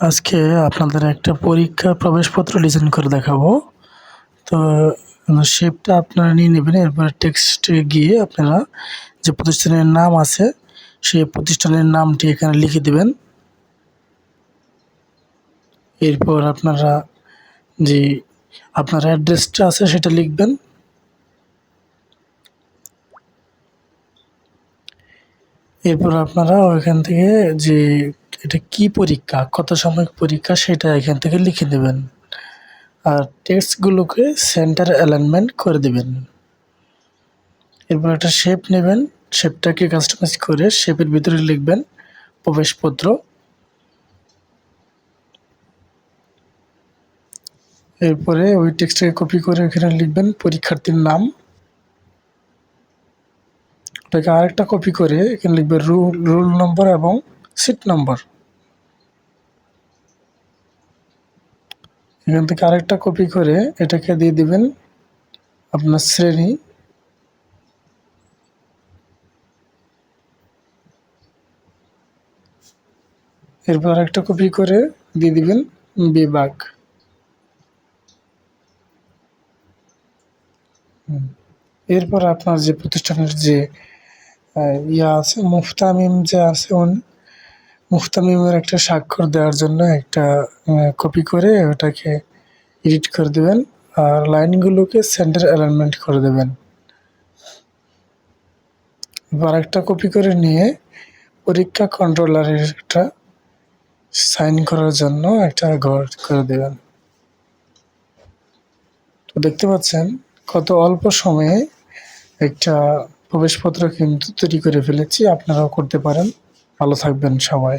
আজকে আপনাদের একটা পরীক্ষা প্রবেশপত্র ডিজাইন করে দেখাবো। তো শেপটা আপনারা নিয়ে নেবেন, এরপরে টেক্সটে গিয়ে আপনারা যে প্রতিষ্ঠানের নাম আছে, সেই প্রতিষ্ঠানের নামটি এখানে লিখে দেবেন। এরপর আপনারা যে আপনার অ্যাড্রেসটা আছে, সেটা লিখবেন। এরপর আপনারা ওইখান থেকে যে এটা কি পরীক্ষা? কত সময় পরীক্ষা সেটা এখান থেকে লিখে দেবেন আর টেক্সটগুলোকে সেন্টার অ্যালাইনমেন্ট করে দেবেন। এরপর একটা শেপ নেবেন। শেপটাকে কাস্টমাইজ করে শেপের ভিতরে লিখবেন প্রবেশপত্র। এরপরে ওই টেক্সটটাকে কপি করে এখানে লিখবেন পরীক্ষার্থীর নাম। ওটাকে আরেকটা কপি করে এখানে লিখবেন রুল রুল নম্বর এবং সিট নম্বর এখান থেকে আরেকটা কপি করে এটাকে দিয়ে দিবেন আপনার শ্রেণি। এরপর আরেকটা কপি করে দিয়ে দিবেন বিভাগ। এরপর আপনার যে প্রতিষ্ঠানের যে ইয়া আছে, মুফতামিম যে আছে উনি মুফতামিমের একটা স্বাক্ষর দেওয়ার জন্য একটা কপি করে ওটাকে এডিট করে দেবেন আর লাইনগুলোকে সেন্টার অ্যালাইনমেন্ট করে দেবেন। এবার একটা কপি করে নিয়ে পরীক্ষা কন্ট্রোলারের একটা সাইন করার জন্য একটা ঘর করে দেবেন। তো দেখতে পাচ্ছেন কত অল্প সময়ে একটা প্রবেশপত্র কিন্তু তৈরি করে ফেলেছি, আপনারাও করতে পারেন। ভালো থাকবেন সবাই